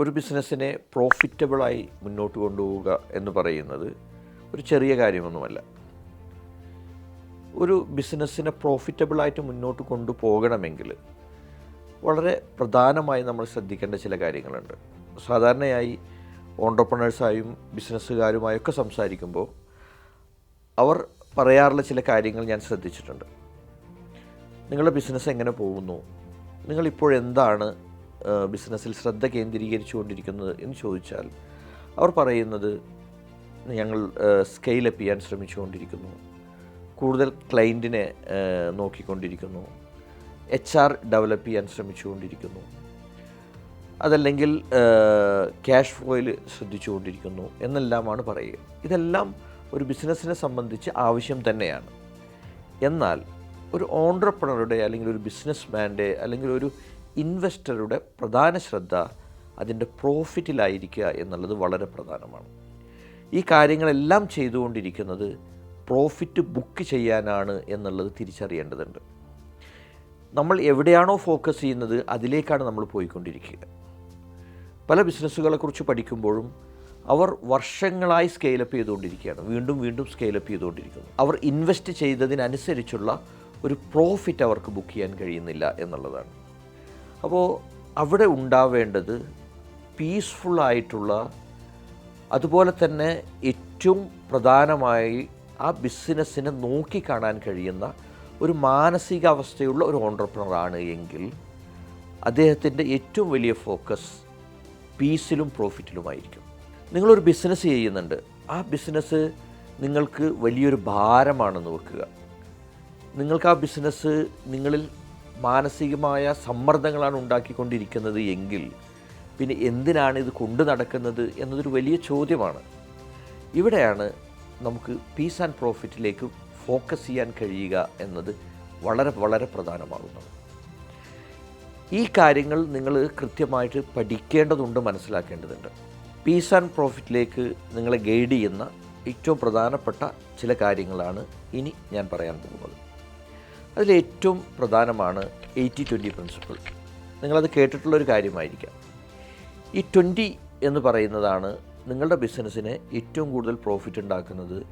ഒരു ബിസിനസ്സിനെ പ്രോഫിറ്റബിളായി മുന്നോട്ട് കൊണ്ടുപോവുക എന്ന് പറയുന്നത് ഒരു ചെറിയ കാര്യമൊന്നുമല്ല. ഒരു ബിസിനസ്സിനെ പ്രോഫിറ്റബിളായിട്ട് മുന്നോട്ട് കൊണ്ടുപോകണമെങ്കിൽ വളരെ പ്രധാനമായി നമ്മൾ ശ്രദ്ധിക്കേണ്ട ചില കാര്യങ്ങളുണ്ട്. സാധാരണയായി ഓണ്ടർപ്രണേഴ്സായും ബിസിനസ്സുകാരുമായൊക്കെ സംസാരിക്കുമ്പോൾ അവർ പറയാറുള്ള ചില കാര്യങ്ങൾ ഞാൻ ശ്രദ്ധിച്ചിട്ടുണ്ട്. നിങ്ങളുടെ ബിസിനസ് എങ്ങനെ പോകുന്നു? ഏഹ്, ബിസിനസ്സിൽ ശ്രദ്ധ കേന്ദ്രീകരിച്ചുകൊണ്ടിരിക്കുന്നത് എന്ന് ചോദിച്ചാൽ അവർ പറയുന്നത് ഞങ്ങൾ സ്കെയിലപ്പ് ചെയ്യാൻ ശ്രമിച്ചുകൊണ്ടിരിക്കുന്നു. കൂടുതൽ ക്ലയന്റിനെ നോക്കിക്കൊണ്ടിരിക്കുന്നു. എച്ച് ആർ ഡെവലപ്പ് ചെയ്യാൻ ശ്രമിച്ചുകൊണ്ടിരിക്കുന്നു. അതല്ലെങ്കിൽ ക്യാഷ് ഫ്ലോയിൽ ശ്രദ്ധിച്ചുകൊണ്ടിരിക്കുന്നു എന്നെല്ലാമാണ് പറയുക. ഇതെല്ലാം ഒരു ബിസിനസ്സിനെ സംബന്ധിച്ച് ആവശ്യം തന്നെയാണ്. എന്നാൽ ഒരു ഓൺട്രപ്രണറുടെ അല്ലെങ്കിൽ ഒരു ബിസിനസ് മാന്റെ അല്ലെങ്കിൽ ഒരു ഇൻവെസ്റ്ററുടെ പ്രധാന ശ്രദ്ധ അതിന്റെ പ്രോഫിറ്റിലായിരിക്കുക എന്നുള്ളത് വളരെ പ്രധാനമാണ്. ഈ കാര്യങ്ങളെല്ലാം ചെയ്തുകൊണ്ടിരിക്കുന്നത് പ്രോഫിറ്റ് ബുക്ക് ചെയ്യാനാണ് എന്നുള്ളത് തിരിച്ചറിയേണ്ടതുണ്ട്. നമ്മൾ എവിടെയാണോ ഫോക്കസ് ചെയ്യുന്നത് അതിലേക്കാണ് നമ്മൾ പോയിക്കൊണ്ടിരിക്കുക. പല ബിസിനസ്സുകളെക്കുറിച്ച് പഠിക്കുമ്പോഴും അവർ വർഷങ്ങളായി സ്കെയിലപ്പ് ചെയ്തുകൊണ്ടിരിക്കുകയാണ്. വീണ്ടും വീണ്ടും സ്കെയിലപ്പ് ചെയ്തുകൊണ്ടിരിക്കുന്നു. അവർ ഇൻവെസ്റ്റ് ചെയ്തതിനനുസരിച്ചുള്ള ഒരു പ്രോഫിറ്റ് അവർക്ക് ബുക്ക് ചെയ്യാൻ കഴിയുന്നില്ല എന്നുള്ളതാണ്. അപ്പോൾ അവിടെ ഉണ്ടാവേണ്ടത് പീസ്ഫുള്ളായിട്ടുള്ള അതുപോലെ തന്നെ ഏറ്റവും പ്രധാനമായി ആ ബിസിനസ്സിനെ നോക്കിക്കാണാൻ കഴിയുന്ന ഒരു മാനസികാവസ്ഥയുള്ള ഒരു ഓണ്ടർപ്രണറാണ് എങ്കിൽ അദ്ദേഹത്തിന്റെ ഏറ്റവും വലിയ ഫോക്കസ് പീസിലും പ്രോഫിറ്റിലുമായിരിക്കും നിങ്ങളൊരു ബിസിനസ് ചെയ്യുന്നുണ്ട്. ആ ബിസിനസ് നിങ്ങൾക്ക് വലിയൊരു ഭാരമാണെന്ന് വെക്കുക നിങ്ങൾക്ക് ആ ബിസിനസ് നിങ്ങളിൽ മാനസികമായ സമ്മർദ്ദങ്ങളാണ് ഉണ്ടാക്കിക്കൊണ്ടിരിക്കുന്നത് എങ്കിൽ പിന്നെ എന്തിനാണ് ഇത് കൊണ്ടു നടക്കുന്നത് എന്നതൊരു വലിയ ചോദ്യമാണ്. ഇവിടെയാണ് നമുക്ക് പീസ് ആൻഡ് പ്രോഫിറ്റിലേക്ക് ഫോക്കസ് ചെയ്യാൻ കഴിയുക എന്നത് വളരെ വളരെ പ്രധാനമാകുന്നത്. ഈ കാര്യങ്ങൾ നിങ്ങൾ കൃത്യമായിട്ട് പഠിക്കേണ്ടതുണ്ട് മനസ്സിലാക്കേണ്ടതുണ്ട്. പീസ് ആൻഡ് പ്രോഫിറ്റിലേക്ക് നിങ്ങളെ ഗൈഡ് ചെയ്യുന്ന ഏറ്റവും പ്രധാനപ്പെട്ട ചില കാര്യങ്ങളാണ് ഇനി ഞാൻ പറയാൻ പോകുന്നത്. അതിൽ ഏറ്റവും പ്രധാനമാണ് എയ്റ്റി ട്വന്റി പ്രിൻസിപ്പിൾ നിങ്ങളത് കേട്ടിട്ടുള്ളൊരു കാര്യമായിരിക്കാം. ഈ ട്വന്റി എന്ന് പറയുന്നതാണ് നിങ്ങളുടെ ബിസിനസ്സിനെ ഏറ്റവും കൂടുതൽ പ്രോഫിറ്റ് ഉണ്ടാക്കുന്നത്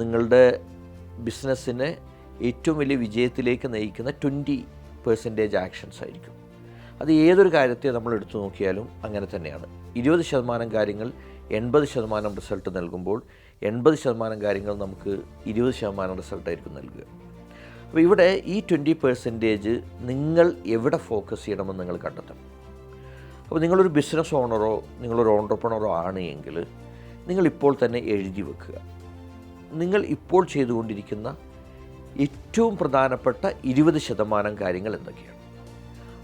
നിങ്ങളുടെ ബിസിനസ്സിനെ ഏറ്റവും വലിയ വിജയത്തിലേക്ക് നയിക്കുന്ന ട്വന്റി പെർസെന്റേജ് ആക്ഷൻസ് ആയിരിക്കും. അത് ഏതൊരു കാര്യത്തെ നമ്മൾ എടുത്തു നോക്കിയാലും അങ്ങനെ തന്നെയാണ്. ഇരുപത് ശതമാനം കാര്യങ്ങൾ എൺപത് ശതമാനം റിസൾട്ട് നൽകുമ്പോൾ എൺപത് ശതമാനം കാര്യങ്ങൾ നമുക്ക് ഇരുപത് ശതമാനം റിസൾട്ടായിരിക്കും നൽകുക. അപ്പോൾ ഇവിടെ ഈ ട്വന്റി പെർസെന്റേജ് നിങ്ങൾ എവിടെ ഫോക്കസ് ചെയ്യണമെന്ന് നിങ്ങൾ കണ്ടെത്തണം. അപ്പോൾ നിങ്ങളൊരു ബിസിനസ് ഓണറോ നിങ്ങളൊരു ഓണ്ടർപ്രണറോ ആണ് എങ്കിൽ നിങ്ങൾ ഇപ്പോൾ തന്നെ എഴുതി വെക്കുക. നിങ്ങൾ ഇപ്പോൾ ചെയ്തുകൊണ്ടിരിക്കുന്ന ഏറ്റവും പ്രധാനപ്പെട്ട ഇരുപത് ശതമാനം കാര്യങ്ങൾ എന്തൊക്കെയാണ്?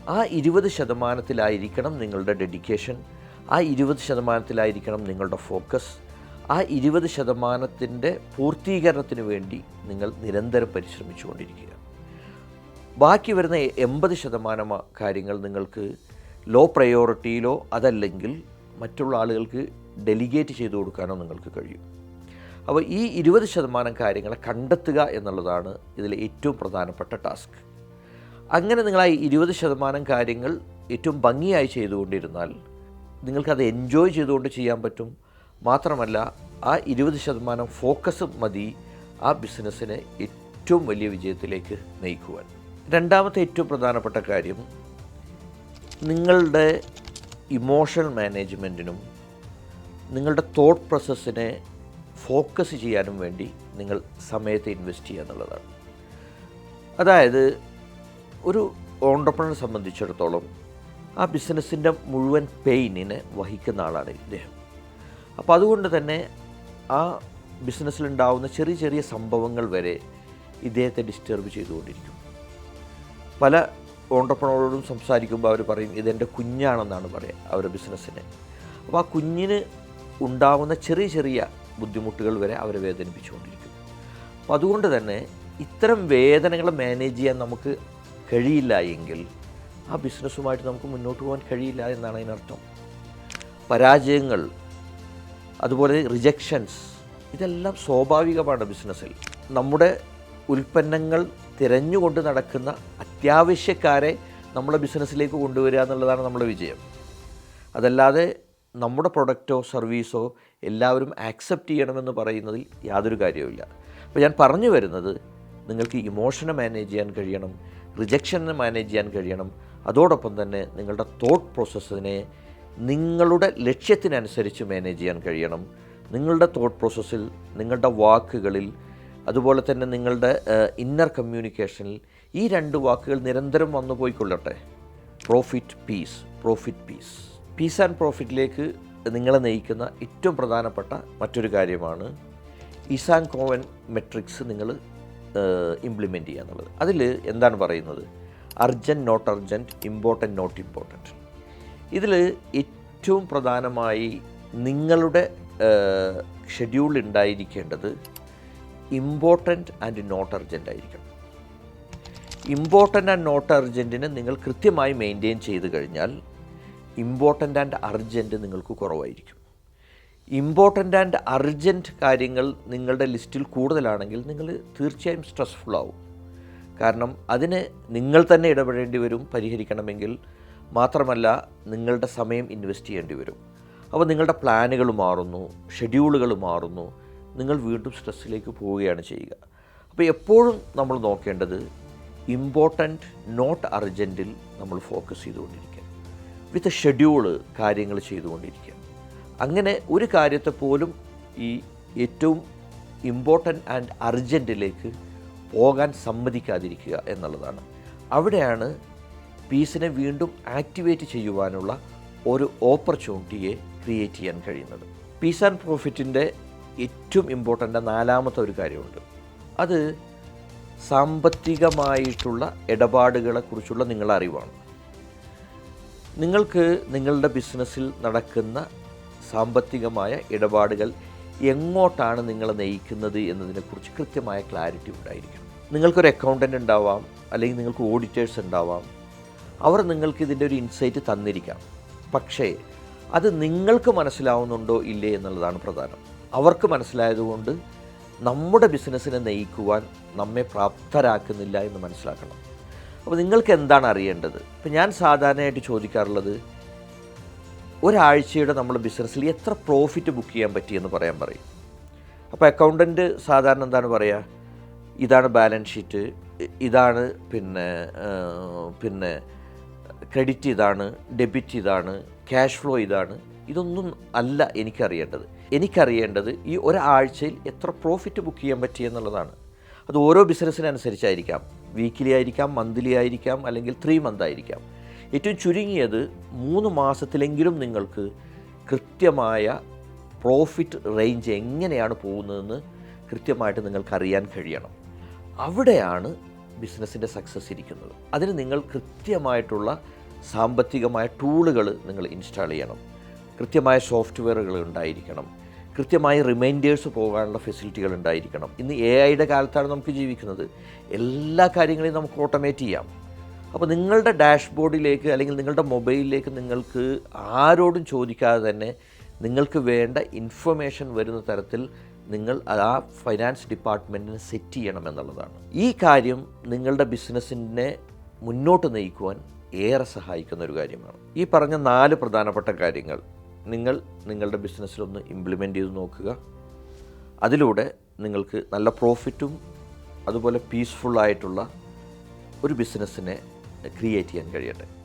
ആ ഇരുപത് ശതമാനത്തിലായിരിക്കണം നിങ്ങളുടെ ഡെഡിക്കേഷൻ. ആ ഇരുപത് ശതമാനത്തിലായിരിക്കണം നിങ്ങളുടെ ഫോക്കസ്. ആ ഇരുപത് ശതമാനത്തിന്റെ പൂർത്തീകരണത്തിന് വേണ്ടി നിങ്ങൾ നിരന്തരം പരിശ്രമിച്ചുകൊണ്ടിരിക്കുക ബാക്കി വരുന്ന എൺപത് ശതമാനം കാര്യങ്ങൾ നിങ്ങൾക്ക് ലോ പ്രയോറിറ്റിയിലോ അതല്ലെങ്കിൽ മറ്റുള്ള ആളുകൾക്ക് ഡെലിഗേറ്റ് ചെയ്തു കൊടുക്കാനോ നിങ്ങൾക്ക് കഴിയും. അപ്പോൾ ഈ ഇരുപത് ശതമാനം കാര്യങ്ങളെ കണ്ടെത്തുക എന്നുള്ളതാണ് ഇതിലെ ഏറ്റവും പ്രധാനപ്പെട്ട ടാസ്ക്. അങ്ങനെ നിങ്ങൾ ആ ഇരുപത് ശതമാനം കാര്യങ്ങൾ ഏറ്റവും ഭംഗിയായി ചെയ്തുകൊണ്ടിരുന്നാൽ നിങ്ങൾക്കത് എൻജോയ് ചെയ്തുകൊണ്ട് ചെയ്യാൻ പറ്റും. മാത്രമല്ല ആ ഇരുപത് ശതമാനം ഫോക്കസ് മതി ആ ബിസിനസ്സിനെ ഏറ്റവും വലിയ വിജയത്തിലേക്ക് നയിക്കുവാൻ. രണ്ടാമത്തെ ഏറ്റവും പ്രധാനപ്പെട്ട കാര്യം നിങ്ങളുടെ ഇമോഷണൽ മാനേജ്മെന്റിനും നിങ്ങളുടെ തോട്ട് പ്രോസസ്സിനെ ഫോക്കസ് ചെയ്യാനും വേണ്ടി നിങ്ങൾ സമയത്തെ ഇൻവെസ്റ്റ് ചെയ്യുക എന്നുള്ളതാണ്. അതായത് ഒരു ഓണ്ടർപ്രണറെ സംബന്ധിച്ചിടത്തോളം ആ ബിസിനസ്സിന്റെ മുഴുവൻ പെയിനിനെ വഹിക്കുന്ന ആളാണ് ഇദ്ദേഹം. അപ്പോൾ അതുകൊണ്ട് തന്നെ ആ ബിസിനസ്സിലുണ്ടാവുന്ന ചെറിയ ചെറിയ സംഭവങ്ങൾ വരെ ഇദ്ദേഹത്തെ ഡിസ്റ്റർബ് ചെയ്തുകൊണ്ടിരിക്കും. പല ഓണ്ടർപ്രണറോടും സംസാരിക്കുമ്പോൾ അവർ പറയും ഇതെന്റെ കുഞ്ഞാണെന്നാണ് പറയുക അവരുടെ ബിസിനസ്സിനെ. അപ്പോൾ ആ കുഞ്ഞിന് ഉണ്ടാവുന്ന ചെറിയ ചെറിയ ബുദ്ധിമുട്ടുകൾ വരെ അവരെ വേദനിപ്പിച്ചുകൊണ്ടിരിക്കും. അപ്പോൾ അതുകൊണ്ട് തന്നെ ഇത്തരം വേദനകൾ മാനേജ് ചെയ്യാൻ നമുക്ക് കഴിയില്ല എങ്കിൽ ആ ബിസിനസ്സുമായിട്ട് നമുക്ക് മുന്നോട്ട് പോകാൻ കഴിയില്ല എന്നാണ് അതിനർത്ഥം. പരാജയങ്ങൾ അതുപോലെ റിജക്ഷൻസ് ഇതെല്ലാം സ്വാഭാവികമാണ് ബിസിനസ്സിൽ നമ്മുടെ ഉൽപ്പന്നങ്ങൾ തിരഞ്ഞുകൊണ്ട് നടക്കുന്ന അത്യാവശ്യക്കാരെ നമ്മുടെ ബിസിനസ്സിലേക്ക് കൊണ്ടുവരിക എന്നുള്ളതാണ് നമ്മുടെ വിജയം. അതല്ലാതെ നമ്മുടെ പ്രൊഡക്റ്റോ സർവീസോ എല്ലാവരും ആക്സെപ്റ്റ് ചെയ്യണമെന്ന് പറയുന്നതിൽ യാതൊരു കാര്യവുമില്ല. അപ്പോൾ ഞാൻ പറഞ്ഞു വരുന്നത് നിങ്ങൾക്ക് ഇമോഷനെ മാനേജ് ചെയ്യാൻ കഴിയണം റിജക്ഷനെ മാനേജ് ചെയ്യാൻ കഴിയണം. അതോടൊപ്പം തന്നെ നിങ്ങളുടെ തോട്ട് പ്രോസസ്സിനെ നിങ്ങളുടെ ലക്ഷ്യത്തിനനുസരിച്ച് മാനേജ് ചെയ്യാൻ കഴിയണം. നിങ്ങളുടെ തോട്ട് പ്രോസസ്സിൽ നിങ്ങളുടെ വാക്കുകളിൽ അതുപോലെ തന്നെ നിങ്ങളുടെ ഇന്നർ കമ്മ്യൂണിക്കേഷനിൽ ഈ രണ്ട് വാക്കുകൾ നിരന്തരം വന്നു പോയിക്കൊള്ളട്ടെ. Profit peace profit peace peace and പ്രോഫിറ്റിലേക്ക് നിങ്ങളെ നയിക്കുന്ന ഏറ്റവും പ്രധാനപ്പെട്ട മറ്റൊരു കാര്യമാണ് ഇസാൻ കോവൻ മെട്രിക്സ് നിങ്ങൾ ഇംപ്ലിമെന്റ് ചെയ്യുക എന്നുള്ളത്. അതിൽ എന്താണ് പറയുന്നത്? Urgent not urgent important not important ഇതിൽ ഏറ്റവും പ്രധാനമായി നിങ്ങളുടെ ഷെഡ്യൂൾ ഉണ്ടായിരിക്കേണ്ടത് ഇമ്പോർട്ടന്റ് ആൻഡ് നോട്ട് അർജന്റ് ആയിരിക്കണം. ഇമ്പോർട്ടന്റ് ആൻഡ് നോട്ട് അർജന്റിനെ നിങ്ങൾ കൃത്യമായി മെയിന്റെയിൻ ചെയ്ത് കഴിഞ്ഞാൽ ഇമ്പോർട്ടന്റ് ആൻഡ് അർജന്റ് നിങ്ങൾക്ക് കുറവായിരിക്കും. ഇമ്പോർട്ടന്റ് ആൻഡ് അർജന്റ് കാര്യങ്ങൾ നിങ്ങളുടെ ലിസ്റ്റിൽ കൂടുതലാണെങ്കിൽ നിങ്ങൾ തീർച്ചയായും സ്ട്രെസ്ഫുൾ ആവും. കാരണം അതിന് നിങ്ങൾ തന്നെ ഇടപെടേണ്ടി വരും പരിഹരിക്കണമെങ്കിൽ മാത്രമല്ല നിങ്ങളുടെ സമയം ഇൻവെസ്റ്റ് ചെയ്യേണ്ടി വരും. അപ്പോൾ നിങ്ങളുടെ പ്ലാനുകൾ മാറുന്നു ഷെഡ്യൂളുകൾ മാറുന്നു നിങ്ങൾ വീണ്ടും സ്ട്രെസ്സിലേക്ക് പോവുകയാണ് ചെയ്യുക. അപ്പോൾ എപ്പോഴും നമ്മൾ നോക്കേണ്ടത് ഇമ്പോർട്ടന്റ് നോട്ട് അർജന്റിൽ നമ്മൾ ഫോക്കസ് ചെയ്തുകൊണ്ടിരിക്കുക. വിത്ത് ഷെഡ്യൂൾ കാര്യങ്ങൾ ചെയ്തുകൊണ്ടിരിക്കുക. അങ്ങനെ ഒരു കാര്യത്തെ പോലും ഈ ഏറ്റവും ഇമ്പോർട്ടന്റ് ആൻഡ് അർജന്റിലേക്ക് പോകാൻ സമ്മതിക്കാതിരിക്കുക എന്നുള്ളതാണ്. അവിടെയാണ് പീസിനെ വീണ്ടും ആക്ടിവേറ്റ് ചെയ്യുവാനുള്ള ഒരു ഓപ്പർച്യൂണിറ്റിയെ ക്രിയേറ്റ് ചെയ്യാൻ കഴിയുന്നത്. പീസ് ആൻഡ് പ്രോഫിറ്റിന്റെ ഏറ്റവും ഇമ്പോർട്ടന്റ് നാലാമത്തെ ഒരു കാര്യമുണ്ട്. അത് സാമ്പത്തികമായിട്ടുള്ള ഇടപാടുകളെക്കുറിച്ചുള്ള നിങ്ങളുടെ അറിവാണ്. നിങ്ങൾക്ക് നിങ്ങളുടെ ബിസിനസ്സിൽ നടക്കുന്ന സാമ്പത്തികമായ ഇടപാടുകൾ എങ്ങോട്ടാണ് നിങ്ങൾ നയിക്കുന്നത് എന്നതിനെക്കുറിച്ച് കൃത്യമായ ക്ലാരിറ്റി ഉണ്ടായിരിക്കണം. നിങ്ങൾക്കൊരു അക്കൗണ്ടന്റ് ഉണ്ടാവാം അല്ലെങ്കിൽ നിങ്ങൾക്ക് ഓഡിറ്റേഴ്സ് ഉണ്ടാവാം അവർ നിങ്ങൾക്ക് ഇതിന്റെ ഒരു ഇൻസൈറ്റ് തന്നിരിക്കാം. പക്ഷേ അത് നിങ്ങൾക്ക് മനസ്സിലാവുന്നുണ്ടോ ഇല്ലേ എന്നുള്ളതാണ് പ്രധാനം. അവർക്ക് മനസ്സിലായതുകൊണ്ട് നമ്മുടെ ബിസിനസ്സിനെ നയിക്കുവാൻ നമ്മെ പ്രാപ്തരാക്കുന്നില്ല എന്ന് മനസ്സിലാക്കണം. അപ്പോൾ നിങ്ങൾക്ക് എന്താണ് അറിയേണ്ടത്? ഇപ്പം ഞാൻ സാധാരണയായിട്ട് ചോദിക്കാറുള്ളത് ഒരാഴ്ചയുടെ നമ്മുടെ ബിസിനസ്സിൽ എത്ര പ്രോഫിറ്റ് ബുക്ക് ചെയ്യാൻ പറ്റിയെന്ന് പറയാൻ പറയും. അപ്പോൾ അക്കൗണ്ടന്റ് സാധാരണ എന്താണ് പറയുക ഇതാണ് ബാലൻസ് ഷീറ്റ് ഇതാണ് പിന്നെ പിന്നെ ക്രെഡിറ്റ് ഇതാണ് ഡെബിറ്റ് ഇതാണ് ക്യാഷ് ഫ്ലോ ഇതാണ്. ഇതൊന്നും അല്ല എനിക്കറിയേണ്ടത്. എനിക്കറിയേണ്ടത് ഈ ഒരാഴ്ചയിൽ എത്ര പ്രോഫിറ്റ് ബുക്ക് ചെയ്യാൻ പറ്റി എന്നുള്ളതാണ്. അത് ഓരോ ബിസിനസ്സിനനുസരിച്ചായിരിക്കാം. വീക്കിലി ആയിരിക്കാം മന്ത്ലി ആയിരിക്കാം അല്ലെങ്കിൽ ത്രീ മന്ത് ആയിരിക്കാം. ഏറ്റവും ചുരുങ്ങിയത് മൂന്ന് മാസത്തിലെങ്കിലും നിങ്ങൾക്ക് കൃത്യമായ പ്രോഫിറ്റ് റേഞ്ച് എങ്ങനെയാണ് പോകുന്നതെന്ന് കൃത്യമായിട്ട് നിങ്ങൾക്ക് അറിയാൻ കഴിയണം. അവിടെയാണ് ബിസിനസ്സിന്റെ സക്സസ് ഇരിക്കുന്നത്. അതിന് നിങ്ങൾ കൃത്യമായിട്ടുള്ള സാമ്പത്തികമായ ടൂളുകൾ നിങ്ങൾ ഇൻസ്റ്റാൾ ചെയ്യണം. കൃത്യമായ സോഫ്റ്റ്വെയറുകൾ ഉണ്ടായിരിക്കണം. കൃത്യമായ റിമൈൻഡേഴ്സ് പോകാനുള്ള ഫെസിലിറ്റികൾ ഉണ്ടായിരിക്കണം. ഇന്ന് എ ഐയുടെ കാലത്താണ് നമുക്ക് ജീവിക്കുന്നത്. എല്ലാ കാര്യങ്ങളെയും നമുക്ക് ഓട്ടോമേറ്റ് ചെയ്യാം. അപ്പോൾ നിങ്ങളുടെ ഡാഷ്ബോർഡിലേക്ക് അല്ലെങ്കിൽ നിങ്ങളുടെ മൊബൈലിലേക്ക് നിങ്ങൾക്ക് ആരോടും ചോദിക്കാതെ തന്നെ നിങ്ങൾക്ക് വേണ്ട ഇൻഫർമേഷൻ വരുന്ന തരത്തിൽ നിങ്ങൾ ആ ഫൈനാൻസ് ഡിപ്പാർട്ട്മെന്റിന് സെറ്റ് ചെയ്യണം എന്നുള്ളതാണ്. ഈ കാര്യം നിങ്ങളുടെ ബിസിനസ്സിനെ മുന്നോട്ട് നയിക്കുവാൻ ഏറെ സഹായിക്കുന്ന ഒരു കാര്യമാണ്. ഈ പറഞ്ഞ നാല് പ്രധാനപ്പെട്ട കാര്യങ്ങൾ നിങ്ങൾ നിങ്ങളുടെ ബിസിനസ്സിലൊന്ന് ഇംപ്ലിമെന്റ് ചെയ്ത് നോക്കുക. അതിലൂടെ നിങ്ങൾക്ക് നല്ല പ്രോഫിറ്റും അതുപോലെ പീസ്ഫുള്ളായിട്ടുള്ള ഒരു ബിസിനസ്സിനെ ക്രിയേറ്റ് ചെയ്യാൻ കഴിയട്ടെ.